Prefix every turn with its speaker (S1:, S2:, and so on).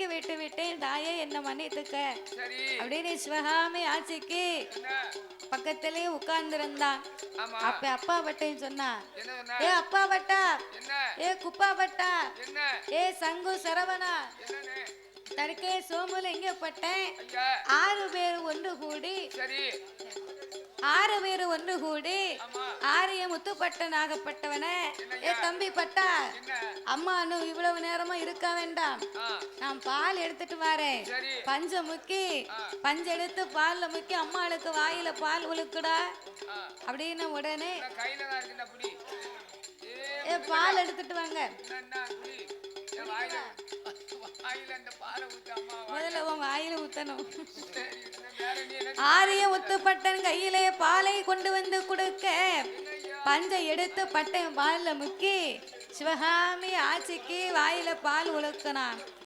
S1: சிரிக்க விட்டு விட்டேன் தாயே என்ன மன்னித்துக்க? அப்படின்னு சிவகாமி ஆட்சிக்கு பக்கத்திலே உட்கார்ந்திருந்தான்
S2: ஆமா.
S1: அப்ப அப்பா பட்டையும் சொன்னா ஏ அப்பா பட்டா ஏ குப்பா பட்டா ஏ சங்கு சரவணா. தடுக்கே சோமுல இங்க பட்டேன்.
S2: ஐயா.
S1: ஆறு பேர் ஒன்று கூடி ஆறு பேர் ஒன்று கூடி ஆரிய முத்துப்பட்டனாகப்பட்டவன. ஏ தம்பி பட்டா அம்மா இன்னும் இவ்வளவு நேரமா இருக்க வேண்டாம். நான் பால் எடுத்துட்டு வரேன். பஞ்ச முக்கி. பஞ்ச எடுத்து பால்ல முக்கி அம்மாளுக்கு வாயில பால் உழுக்குடா. அப்படின்னு உடனே
S2: ஏ
S1: பால் எடுத்துட்டு வாங்க. முதல்ல உன் வாயில ஊத்தணும். ஆரிய முத்துப்பட்டன் கையிலே பாலை கொண்டு வந்து கொடுக்க. பஞ்சை எடுத்து பட்டன் பால்ல முக்கி சிவகாமி ஆச்சிக்கு வாயில பால் உழுக்கினான்